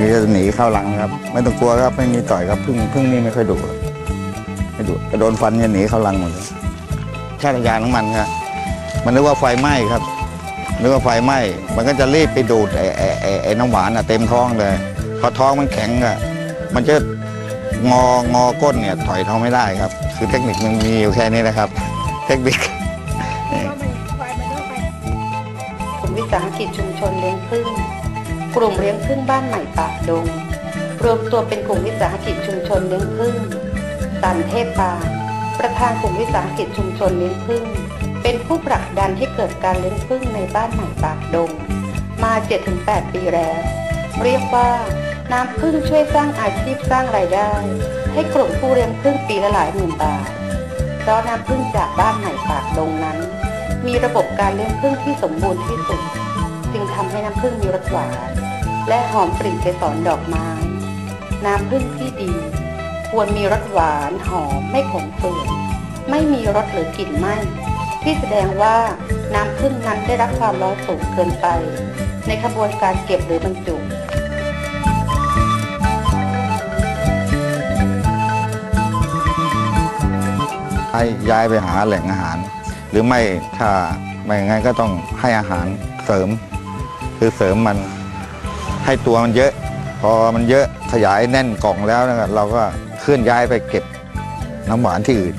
นี่จะหนีเข้าหลังครับ ไม่ต้องกลัวครับไม่มีต่อยครับพึ่งพึ่งนี่ไม่ค่อยดุครับไม่ดุกระโดนฟันจะหนีเข้าหลังหมดเลยชาติยานของมันครับมันนึกว่าไฟไหม้ครับนึกว่าไฟไหม้มันก็จะรีบไปดูดไอ้ไอ้ไอ้ไอ้น้ำหวานอะเต็มท้องเลยพอท้องมันแข็งอะมันจะงองอก้นเนี่ยถอยท้องไม่ได้ครับ คือเทคนิคมันมีอยู่แค่นี้นะครับ เทคนิคกลุ่มวิสาหกิจชุมชนเลี้ยงผึ้ง กลุ่มเลี้ยงผึ้งบ้านใหม่ปากดง รวมตัวเป็นกลุ่มวิสาหกิจชุมชนเลี้ยงผึ้งสันเทพปาประธานกลุ่มวิสาหกิจชุมชนเลี้ยงผึ้งเป็นผู้ผลักดันให้เกิดการเลี้ยงผึ้งในบ้านใหม่ปากดง มา 7-8 ปีแล้ว เรียกว่าน้ำผึ้งช่วยสร้างอาชีพสร้างรายได้ ให้กลุ่มผู้เลี้ยงผึ้งปีละหลายหมื่นบาทเพราะน้ำผึ้งจากบ้านใหม่ปากดงนั้น มีระบบการเลี้ยงผึ้งที่สมบูรณ์ที่สุด งทำให้น้ำผึ้งมีรสหวานและหอมกลิ่นเกสรดอกไม้ น้ำผึ้งที่ดี ควรมีรสหวานหอมไม่ขมขื่นไม่มีรสหรือกลิ่นไหม้ที่แสดงว่าน้ำผึ้งนั้นได้รับความร้อนสูงเกินไป ในขบวนการเก็บหรือบรรจุให้ย้ายไปหาแหล่งอาหาร หรือไม่ถ้าไม่งั้นก็ต้องให้อาหารเสริม คือเสริมมันให้ตัวมันเยอะ พอมันเยอะขยายแน่นกล่องแล้วนะครับเราก็เคลื่อนย้ายไปเก็บน้ำหวานที่อื่น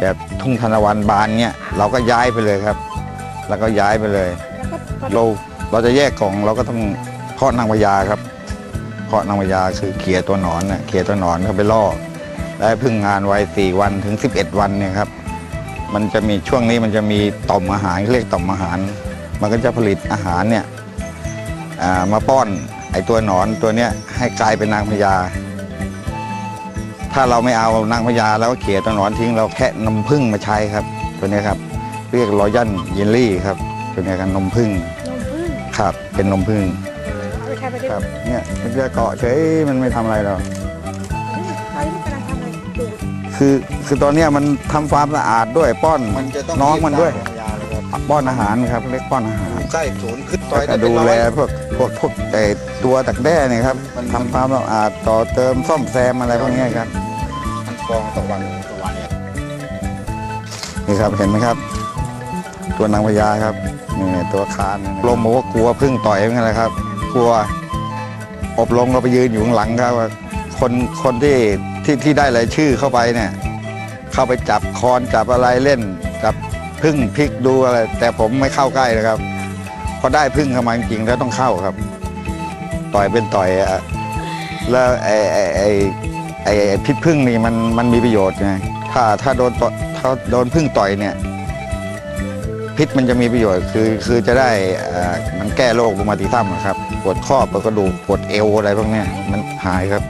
แบบทุ่งธนวันบานเนี้ยเราก็ย้ายไปเลยครับ แล้วก็ย้ายไปเลย เราเราจะแยกกล่องเราก็ต้องเพาะนางพญาครับเพาะนางพญาคือเขี่ยตัวหนอนน่ะเขี่ยตัวหนอนเข้าไปล่อได้พึ่งงานไว้4วันถึง 11 วันเนี่ยครับ มันจะมีช่วงนี้มันจะมีต่อมอาหารเรียกต่อมอาหาร มันก็จะผลิตอาหารเนี่ย มาป้อนไอตัวหนอนตัวเนี้ยให้กลายเป็นนางพญา ถ้าเราไม่เอานางพญาแล้วก็เขี่ยตัวหนอนทิ้งเราแค่นมพึ่งมาใช้ครับ ตัวเนี้ยครับ เรียกรอยันเยลลี่ครับ ตัวเนี้ยกันนมพึ่งนมผึ้งครับ เป็นนมพึ่งเอาไปทำไปได้ครับเนี่ยมันจะเกาะเฉยมันไม่ทำอะไรหรอกตอนนี้มันกำลังทำอะไรดูดคือคือตอนเนี้ยมันทำความสะอาดด้วยป้อนมันจะต้องน้องมันด้วยรีบสร้างโรงพยาบาลเลยครับป้อนอาหารครับเรียกป้อนอาหารใกล้ศูนย์ขึ้นต่ต่ออยยได้ก็เป็นดูร้อแลยพวกพวกพวกไอตัวตักแด้เนี่ยครับมัน ทำความสะอาดต่อเติมซ่อมแซมอะไรพวกเนี้ยครับพันฟองต่อวันต่อวันเนี่ยนี่ครับเห็นไหมครับ ตัวนางพญาครับนี่ตัวคานลงบอกว่ากลัวพึ่งต่อยเหมือนกันเลยครับ กลัวอบรมเราไปยืนอยู่ข้างหลังครับว่าคนคนที่ที่ที่ได้รายชื่อเข้าไปเนี่ย เข้าไปจับคอนจับอะไรเล่น จับพึ่งพลิกดูอะไร แต่ผมไม่เข้าใกล้นะครับพ อได้พึ่งเข้ามาจริงๆแล้วต้องเข้าครับ ต่อยเป็นต่อยอะแล้วไอ้ไอ้ไอ้ไอ้พิษพึ่งนี่มันมันมีประโยชน์ไงถ้าถ้าโดนต่อถ้าโดนพึ่งต่อยเนี่ย พิษมันจะมีประโยชน์คือคือจะได้อ่อมันแก้โรครูมาติซัมอะครับปวดข้อปวดกระดูกปวดเอวอะไรพวกเนี้ยมันหายครับ